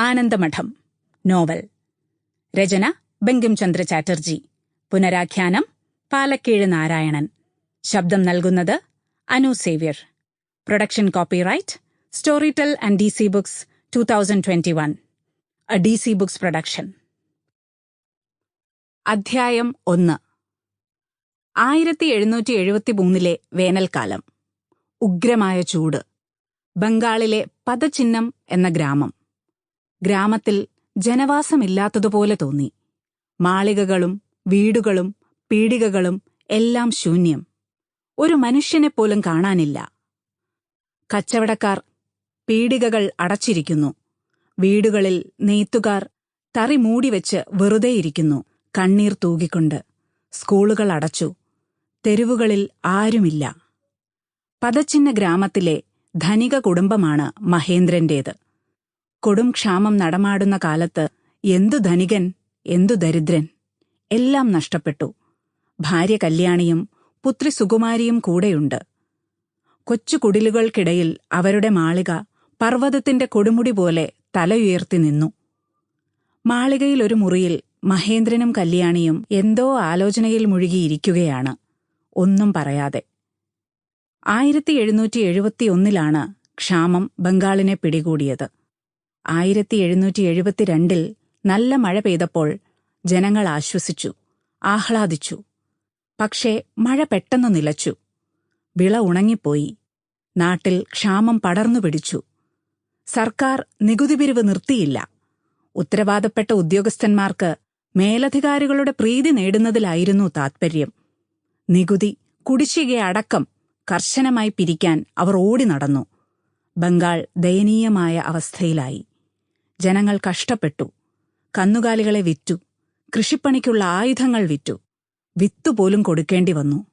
Anandamath. Novel. രചന ബങ്കിം ചന്ദ്ര ചാറ്റർജി. പുനരാഖ്യാനം പാലക്കീഴ് നാരായണൻ. ശബ്ദം നൽകുന്നത് Anu Xavier. Production copyright Storytel and D C books two thousand twenty one. A D C books production. അധ്യായം ഒന്ന്. ആയിരത്തി എഴുന്നൂറ്റി എഴുപത്തി മൂന്നിലെ വേനൽക്കാലം. ഉഗ്രമായ ചൂട്. ബംഗാളിലെ പദചിഹ്നം എന്ന ഗ്രാമം. ഗ്രാമത്തിൽ ജനവാസമില്ലാത്തതുപോലെ തോന്നി. മാളികകളും വീടുകളും പീടികകളും എല്ലാം ശൂന്യം. ഒരു മനുഷ്യനെപ്പോലും കാണാനില്ല. കച്ചവടക്കാർ പീടികകൾ അടച്ചിരിക്കുന്നു. വീടുകളിൽ നെയ്ത്തുകാർ തറി മൂടിവെച്ച് വെറുതെയിരിക്കുന്നു കണ്ണീർ തൂകിക്കൊണ്ട് സ്കൂളുകൾ അടച്ചു. തെരുവുകളിൽ ആരുമില്ല. പതച്ചിന്ന ഗ്രാമത്തിലെ ധനിക കുടുംബമാണ് മഹേന്ദ്രന്റേത്. കൊടും ക്ഷാമം നടമാടുന്ന കാലത്ത് എന്തു ധനികൻ എന്തു ദരിദ്രൻ. എല്ലാം നഷ്ടപ്പെട്ടു. ഭാര്യ കല്യാണിയും പുത്രി സുകുമാരിയും കൂടെയുണ്ട്. കൊച്ചു കുടിലുകൾക്കിടയിൽ അവരുടെ മാളിക പർവതത്തിന്റെ കൊടുമുടി പോലെ തലയുയർത്തി നിന്നു. മാളികയിൽ ഒരു മുറിയിൽ മഹേന്ദ്രനും കല്യാണിയും എന്തോ ആലോചനയിൽ മുഴുകിയിരിക്കുകയാണ്. ഒന്നും പറയാതെ. ആയിരത്തി എഴുന്നൂറ്റി എഴുപത്തിയൊന്നിലാണ് ക്ഷാമം ബംഗാളിനെ പിടികൂടിയത്. ആയിരത്തി എഴുന്നൂറ്റി എഴുപത്തിരണ്ടിൽ നല്ല മഴ പെയ്തപ്പോൾ ജനങ്ങൾ ആശ്വസിച്ചു ആഹ്ലാദിച്ചു. പക്ഷേ മഴ പെട്ടെന്ന് നിലച്ചു. വിള ഉണങ്ങിപ്പോയി. നാട്ടിൽ ക്ഷാമം പടർന്നു പിടിച്ചു. സർക്കാർ നികുതി പിരിവ് നിർത്തിയില്ല. ഉത്തരവാദപ്പെട്ട ഉദ്യോഗസ്ഥന്മാർക്ക് മേലധികാരികളുടെ പ്രീതി നേടുന്നതിലായിരുന്നു താത്പര്യം. നികുതി കുടിശ്ശികയടക്കം കർശനമായി പിരിക്കാൻ അവർ ഓടി നടന്നു. ബംഗാൾ ദയനീയമായ അവസ്ഥയിലായി. ജനങ്ങൾ കഷ്ടപ്പെട്ടു. കന്നുകാലികളെ വിറ്റു. കൃഷിപ്പണിക്കുള്ള ആയുധങ്ങൾ വിറ്റു. വിത്തുപോലും കൊടുക്കേണ്ടി വന്നു.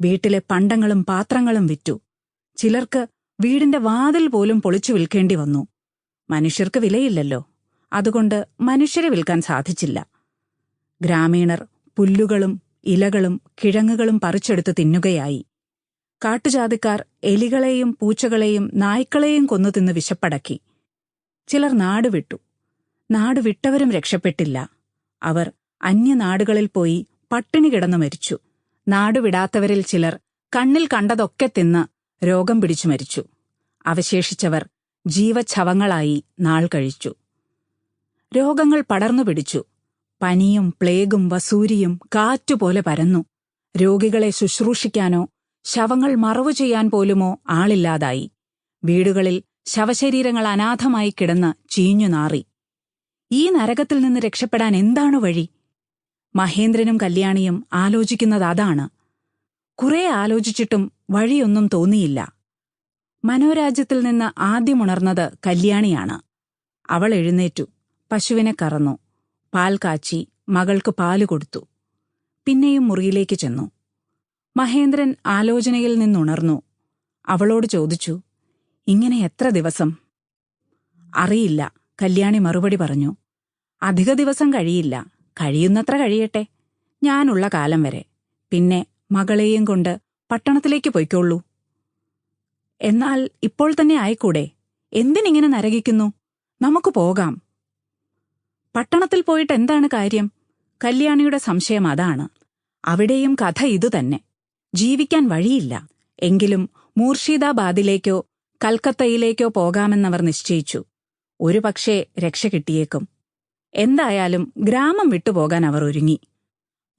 വീട്ടിലെ പണ്ടങ്ങളും പാത്രങ്ങളും വിറ്റു. ചിലർക്ക് വീടിന്റെ വാതിൽ പോലും പൊളിച്ചു വിൽക്കേണ്ടി വന്നു. മനുഷ്യർക്ക് വിലയില്ലല്ലോ. അതുകൊണ്ട് മനുഷ്യരെ വിൽക്കാൻ സാധിച്ചില്ല. ഗ്രാമീണർ പുല്ലുകളും ഇലകളും കിഴങ്ങുകളും പറിച്ചെടുത്ത് തിന്നുകയായി. കാട്ടുജാതിക്കാർ എലികളെയും പൂച്ചകളെയും നായ്ക്കളെയും കൊന്നു തിന്ന് വിശപ്പടക്കി. ചിലർ നാടുവിട്ടു നാടുവിട്ടവരും രക്ഷപ്പെട്ടില്ല. അവർ അന്യനാടുകളിൽ പോയി പട്ടിണി കിടന്നു മരിച്ചു. നാടുവിടാത്തവരിൽ ചിലർ കണ്ണിൽ കണ്ടതൊക്കെ തിന്ന് രോഗം പിടിച്ചു മരിച്ചു. അവശേഷിച്ചവർ ജീവച്ഛവങ്ങളായി നാൾ കഴിച്ചു. രോഗങ്ങൾ പടർന്നു പിടിച്ചു. പനിയും പ്ലേഗും വസൂരിയും കാറ്റുപോലെ പരന്നു. രോഗികളെ ശുശ്രൂഷിക്കാനോ ശവങ്ങൾ മറവു ചെയ്യാൻ പോലുമോ ആളില്ലാതായി. വീടുകളിൽ ശവശരീരങ്ങൾ അനാഥമായി കിടന്ന് ചീഞ്ഞു നാറി. ഈ നരകത്തിൽ നിന്ന് രക്ഷപ്പെടാൻ എന്താണ് വഴി? മഹേന്ദ്രനും കല്യാണിയും ആലോചിക്കുന്നത് അതാണ്. കുറെ ആലോചിച്ചിട്ടും വഴിയൊന്നും തോന്നിയില്ല. മനോരാജ്യത്തിൽ നിന്ന് ആദ്യമുണർന്നത് കല്യാണിയാണ്. അവൾ എഴുന്നേറ്റു പശുവിനെ കറന്നു പാൽ കാച്ചി മകൾക്ക് പാൽ കൊടുത്തു. പിന്നെയും മുറിയിലേക്ക് ചെന്നു. മഹേന്ദ്രൻ ആലോചനയിൽ നിന്നുണർന്നു. അവളോട് ചോദിച്ചു ഇങ്ങനെ എത്ര ദിവസം? അറിയില്ല. കല്യാണി മറുപടി പറഞ്ഞു. അധിക ദിവസം കഴിയില്ല. കഴിയുന്നത്ര കഴിയട്ടെ. ഞാനുള്ള കാലം വരെ. പിന്നെ മകളെയും കൊണ്ട് പട്ടണത്തിലേക്ക് പൊയ്ക്കോളൂ. എന്നാൽ ഇപ്പോൾ തന്നെ ആയിക്കൂടെ? എന്തിനിങ്ങനെ നരകിക്കുന്നു? നമുക്ക് പോകാം. പട്ടണത്തിൽ പോയിട്ട് എന്താണ് കാര്യം? കല്യാണിയുടെ സംശയം അതാണ്. അവിടെയും കഥ ഇതുതന്നെ. ജീവിക്കാൻ വഴിയില്ല. എങ്കിലും മൂർഷിദാബാദിലേക്കോ കൽക്കത്തയിലേക്കോ പോകാമെന്നവർ നിശ്ചയിച്ചു. ഒരു പക്ഷേ രക്ഷ കിട്ടിയേക്കും. എന്തായാലും ഗ്രാമം വിട്ടുപോകാൻ അവർ ഒരുങ്ങി.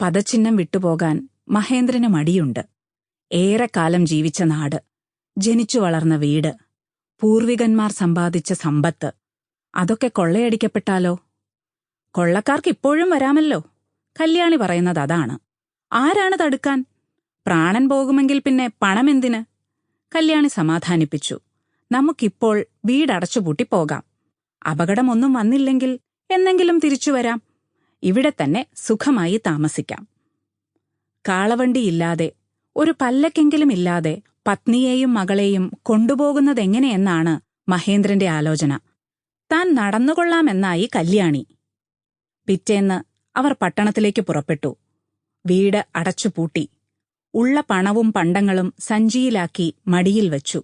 പദചിഹ്നം വിട്ടുപോകാൻ മഹേന്ദ്രന് മടിയുണ്ട്. ഏറെക്കാലം ജീവിച്ച നാട് ജനിച്ചു വളർന്ന വീട് പൂർവികന്മാർ സമ്പാദിച്ച സമ്പത്ത് അതൊക്കെ കൊള്ളയടിക്കപ്പെട്ടാലോ? കൊള്ളക്കാർക്ക് ഇപ്പോഴും വരാമല്ലോ? കല്യാണി പറയുന്നത് അതാണ്. ആരാണ് തടുക്കാൻ? പ്രാണൻ പോകുമെങ്കിൽ പിന്നെ പണമെന്തിന്? കല്യാണി സമാധാനിപ്പിച്ചു. നമുക്കിപ്പോൾ വീടടച്ചുപൂട്ടി പോകാം അപകടമൊന്നും വന്നില്ലെങ്കിൽ എന്നെങ്കിലും തിരിച്ചു വരാം. ഇവിടെ തന്നെ സുഖമായി താമസിക്കാം. കാളവണ്ടിയില്ലാതെ ഒരു പല്ലക്കെങ്കിലും ഇല്ലാതെ പത്നിയെയും മകളെയും കൊണ്ടുപോകുന്നതെങ്ങനെയെന്നാണ് മഹേന്ദ്രന്റെ ആലോചന. താൻ നടന്നുകൊള്ളാമെന്നായി കല്യാണി. പിറ്റേന്ന് അവർ പട്ടണത്തിലേക്ക് പുറപ്പെട്ടു. വീട് അടച്ചുപൂട്ടി. ഉള്ള പണവും പണ്ടങ്ങളും സഞ്ചിയിലാക്കി മടിയിൽ വച്ചു.